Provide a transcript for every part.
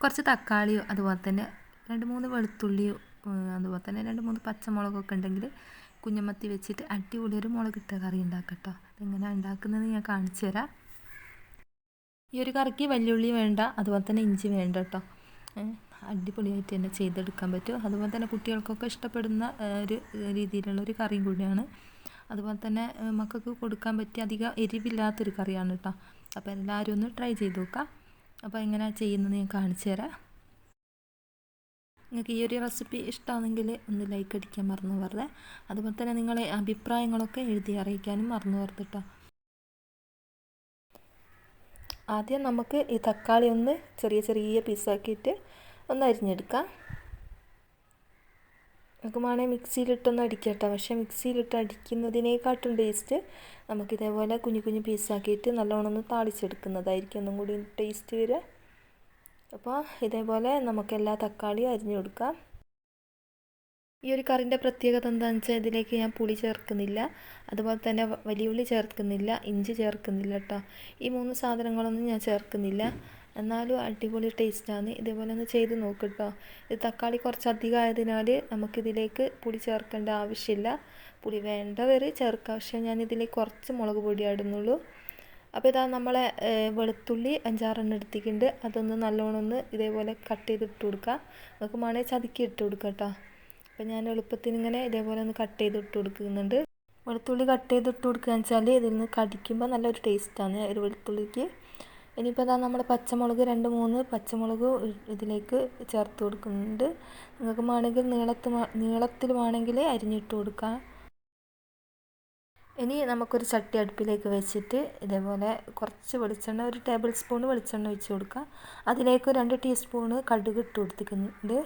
കുറച്ച് തക്കാളിയോ അതുപോലെ തന്നെ രണ്ട് മൂന്ന് വെളുത്തുള്ളിയോ അതുപോലെ തന്നെ രണ്ട് മൂന്ന് പച്ചമുളകൊക്കെ ഉണ്ടെങ്കിൽ കുഞ്ഞമത്തി വെച്ചിട്ട് അടിപൊളി ഒരു മുളകിട്ട കറി ഉണ്ടാക്കട്ടോ. അതെങ്ങനെയാണ് ഉണ്ടാക്കുന്നത് ഞാൻ കാണിച്ചു തരാം. ഈ ഒരു കറിക്ക് വലിയുള്ളി വേണ്ട അതുപോലെ തന്നെ ഇഞ്ചി വേണ്ട കേട്ടോ. അടിപൊളിയായിട്ട് തന്നെ ചെയ്തെടുക്കാൻ പറ്റും. അതുപോലെ തന്നെ കുട്ടികൾക്കൊക്കെ ഇഷ്ടപ്പെടുന്ന ഒരു രീതിയിലുള്ള ഒരു കറിയും കൂടിയാണ്. അതുപോലെ തന്നെ മക്കൾക്ക് കൊടുക്കാൻ പറ്റിയ അധികം എരിവില്ലാത്തൊരു കറിയാണ് കേട്ടോ. അപ്പോൾ എല്ലാവരും ഒന്ന് ട്രൈ ചെയ്ത് നോക്കാം. അപ്പോൾ എങ്ങനെ ചെയ്യുന്നത് ഞാൻ കാണിച്ചു തരാം. നിങ്ങൾക്ക് ഈ ഒരു റെസിപ്പി ഇഷ്ടമാണെങ്കിൽ ഒന്ന് ലൈക്ക് അടിക്കാൻ മറന്നു വെറുതെ അതുപോലെ തന്നെ നിങ്ങളെ അഭിപ്രായങ്ങളൊക്കെ എഴുതി അറിയിക്കാനും മറന്നു വെറുതെ കേട്ടോ ആദ്യം നമുക്ക് ഈ തക്കാളി ഒന്ന് ചെറിയ ചെറിയ പീസാക്കിയിട്ട് ഒന്ന് അരിഞ്ഞെടുക്കാം. നമുക്ക് വേണമെങ്കിൽ മിക്സിയിലിട്ടൊന്ന് അടിക്കട്ടെ. പക്ഷേ മിക്സിയിലിട്ട് അടിക്കുന്നതിനേക്കാട്ടും ടേസ്റ്റ് നമുക്കിതേപോലെ കുഞ്ഞു കുഞ്ഞു പീസാക്കിയിട്ട് നല്ലോണം ഒന്ന് താളിച്ചെടുക്കുന്നതായിരിക്കും ഒന്നും കൂടി ടേസ്റ്റ് വരിക. അപ്പോൾ ഇതേപോലെ നമുക്ക് എല്ലാ തക്കാളിയും അരിഞ്ഞു കൊടുക്കാം. ഈ ഒരു കറിന്റെ പ്രത്യേകത എന്താണെന്ന് വെച്ചാൽ ഇതിലേക്ക് ഞാൻ പുളി ചേർക്കുന്നില്ല. അതുപോലെ തന്നെ വലിയ ഉള്ളി ചേർക്കുന്നില്ല ഇഞ്ചി ചേർക്കുന്നില്ല കേട്ടോ ഈ മൂന്ന് സാധനങ്ങളൊന്നും ഞാൻ ചേർക്കുന്നില്ല. എന്നാലും അടിപൊളി ടേസ്റ്റാണ്. ഇതേപോലെ ഒന്ന് ചെയ്ത് നോക്കട്ടോ. ഇത് തക്കാളി കുറച്ചധികം ആയതിനാൽ നമുക്കിതിലേക്ക് പുളി ചേർക്കേണ്ട ആവശ്യമില്ല. പുളി വേണ്ടവർ ചേർക്കുക. പക്ഷേ ഞാൻ ഇതിലേക്ക് കുറച്ച് മുളക് പൊടി ഇടുന്നുള്ളൂ അപ്പോൾ ഇതാ നമ്മളെ വെളുത്തുള്ളി അഞ്ചാറെണ്ണം എടുത്തിട്ടുണ്ട്. അതൊന്ന് നല്ലോണം ഒന്ന് ഇതേപോലെ കട്ട് ചെയ്തിട്ട് കൊടുക്കുക. കൊടുക്കാം നമുക്ക് മണേ ചതുക്കി ഇട്ട് കൊടുക്കുക കേട്ടോ. അപ്പോൾ ഞാൻ എളുപ്പത്തിന് ഇങ്ങനെ ഇതേപോലെ ഒന്ന് കട്ട് ചെയ്തിട്ട് കൊടുക്കുന്നുണ്ട്. വെളുത്തുള്ളി കട്ട് ചെയ്തിട്ട് കൊടുക്കുകയെന്ന് വെച്ചാൽ ഇതിൽ നിന്ന് കടിക്കുമ്പോൾ നല്ലൊരു ടേസ്റ്റാണ് ഒരു വെളുത്തുള്ളിക്ക്. ഇനിയിപ്പോൾ അതാ നമ്മൾ പച്ചമുളക് രണ്ട് മൂന്ന് പച്ചമുളക് ഇതിലേക്ക് ചേർത്ത് കൊടുക്കുന്നുണ്ട്. നിങ്ങൾക്ക് വേണമെങ്കിൽ നീളത്തിൽ നീളത്തിൽ വേണമെങ്കിൽ അരിഞ്ഞിട്ട് കൊടുക്കാം. ഇനി നമുക്കൊരു ചട്ടി അടുപ്പിലേക്ക് വെച്ചിട്ട് ഇതേപോലെ കുറച്ച് വെളിച്ചെണ്ണ ഒരു ടേബിൾ സ്പൂൺ വെളിച്ചെണ്ണ ഒഴിച്ച് കൊടുക്കാം. അതിലേക്ക് രണ്ട് ടീസ്പൂണ് കടുക് ഇട്ട് കൊടുത്തിട്ടുണ്ട്.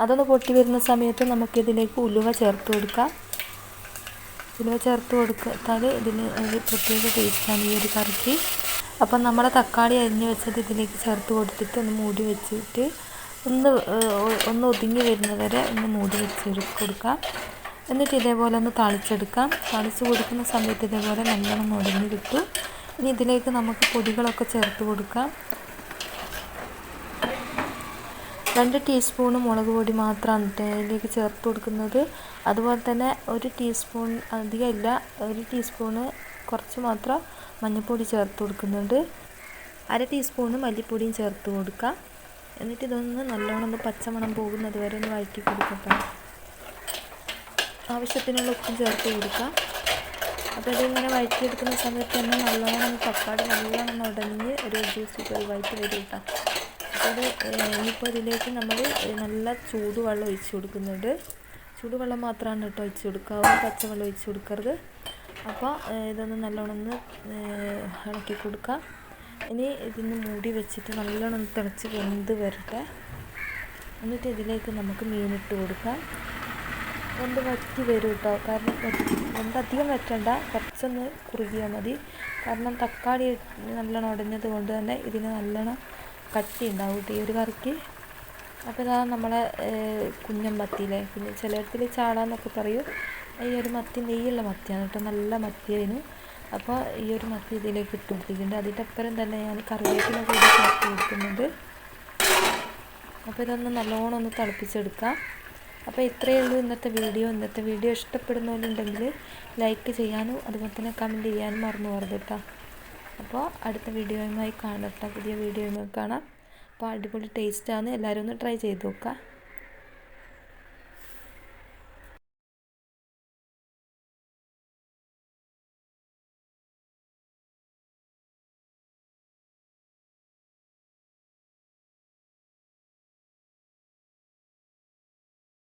അതൊന്ന് പൊട്ടി വരുന്ന സമയത്ത് നമുക്കിതിലേക്ക് ഉലുവ ചേർത്ത് കൊടുക്കാം. ഉലുവ ചേർത്ത് കൊടുത്താൽ ഇതിന് ഒരു പ്രത്യേക ടേസ്റ്റാണ് ഈ ഒരു കറിക്ക്. അപ്പം നമ്മൾ തക്കാളി അരിഞ്ഞ് വെച്ചത് ഇതിലേക്ക് ചേർത്ത് കൊടുത്തിട്ട് ഒന്ന് മൂടി വെച്ചിട്ട് ഒന്ന് ഒന്ന് ഒതുങ്ങി വരുന്നവരെ ഒന്ന് മൂടി വെച്ച് കൊടുക്കാം. എന്നിട്ട് ഇതേപോലെ ഒന്ന് തളിച്ചെടുക്കാം. തളിച്ച് കൊടുക്കുന്ന സമയത്ത് ഇതേപോലെ നല്ലോണം മുടങ്ങി കിട്ടും. ഇനി ഇതിലേക്ക് നമുക്ക് പൊടികളൊക്കെ ചേർത്ത് കൊടുക്കാം. രണ്ട് ടീസ്പൂൺ മുളക് പൊടി മാത്രമാണ് ഇതിലേക്ക് ചേർത്ത് കൊടുക്കുന്നത്. അതുപോലെ തന്നെ ഒരു ടീസ്പൂൺ അധികമില്ല ഒരു ടീസ്പൂണ് കുറച്ച് മാത്രം മഞ്ഞൾപ്പൊടി ചേർത്ത് കൊടുക്കുന്നുണ്ട്. അര ടീസ്പൂണ് മല്ലിപ്പൊടിയും ചേർത്ത് കൊടുക്കുക. എന്നിട്ട് ഇതൊന്ന് നല്ലോണം ഒന്ന് പച്ചമണം പോകുന്നത് വരെ ഒന്ന് വഴറ്റി കൊടുക്കട്ടെ. ആവശ്യത്തിനുള്ള ഉപ്പും ചേർത്ത് കൊടുക്കാം അപ്പോൾ ഇതിങ്ങനെ വഴറ്റിയെടുക്കുന്ന സമയത്ത് തന്നെ നല്ലോണം തക്കാളി നല്ലോണം ഉടഞ്ഞ് ഒരു ജ്യൂസ് വഴറ്റി വരും കേട്ടോ. അപ്പോൾ ഇനിയിപ്പോൾ ഇതിലേക്ക് നമ്മൾ നല്ല ചൂടുവെള്ളം ഒഴിച്ച് കൊടുക്കുന്നുണ്ട്. ചൂടുവെള്ളം മാത്രമാണ് കേട്ടോ ഒഴിച്ച് കൊടുക്കാവൂ പച്ചവെള്ളം ഒഴിച്ച് കൊടുക്കരുത്. അപ്പോൾ ഇതൊന്ന് നല്ലോണം ഒന്ന് ഇളക്കി കൊടുക്കാം. ഇനി ഇതിന് മൂടി വെച്ചിട്ട് നല്ലോണം തിളച്ച് വെന്ത് വരട്ടെ. എന്നിട്ട് ഇതിലേക്ക് നമുക്ക് മീനിട്ട് കൊടുക്കാം. വെന്ത് വറ്റി വരും കേട്ടോ. കാരണം വെന്ത് അധികം വറ്റണ്ട. കുറച്ചൊന്ന് കുറുകിയാൽ മതി. കാരണം തക്കാളി നല്ലോണം ഉടഞ്ഞത് കൊണ്ട് തന്നെ ഇതിന് നല്ലോണം കട്ടി ഉണ്ടാവും ഈ ഒരു കറിക്ക്. അപ്പോൾ ഇതാ നമ്മളെ കുഞ്ഞൻ മത്തിയിലെ കുഞ്ഞ് ചിലയിടത്തിൽ ചാടാന്നൊക്കെ പറയും. ഈ ഒരു മത്തി നെയ്യുള്ള മത്തിയാണ് കേട്ടോ. നല്ല മത്തിയായിരുന്നു. അപ്പോൾ ഈ ഒരു മത്തി ഇതിലേക്ക് ഇട്ട് കൊടുത്തിട്ടുണ്ട്. അതിന്റെ അപ്പുറം തന്നെ ഞാൻ കറിവേപ്പില കൂടി ചേർത്ത് കൊടുക്കുന്നുണ്ട്. അപ്പോൾ ഇതൊന്ന് നല്ലോണം ഒന്ന് തിളപ്പിച്ചെടുക്കാം അപ്പോൾ ഇത്രയേ ഉള്ളൂ ഇന്നത്തെ വീഡിയോ. ഇന്നത്തെ വീഡിയോ ഇഷ്ടപ്പെടുന്നവരുണ്ടെങ്കിൽ ലൈക്ക് ചെയ്യാനും അതുപോലെ തന്നെ കമന്റ് ചെയ്യാനും മറന്നു പോകരുത് കേട്ടോ. അപ്പോൾ അടുത്ത വീഡിയോയുമായി കാണട്ടെ പുതിയ വീഡിയോയുമായി കാണാം. അപ്പോൾ അടിപൊളി ടേസ്റ്റാണ് എല്ലാവരും ഒന്ന് ട്രൈ ചെയ്ത് നോക്കാം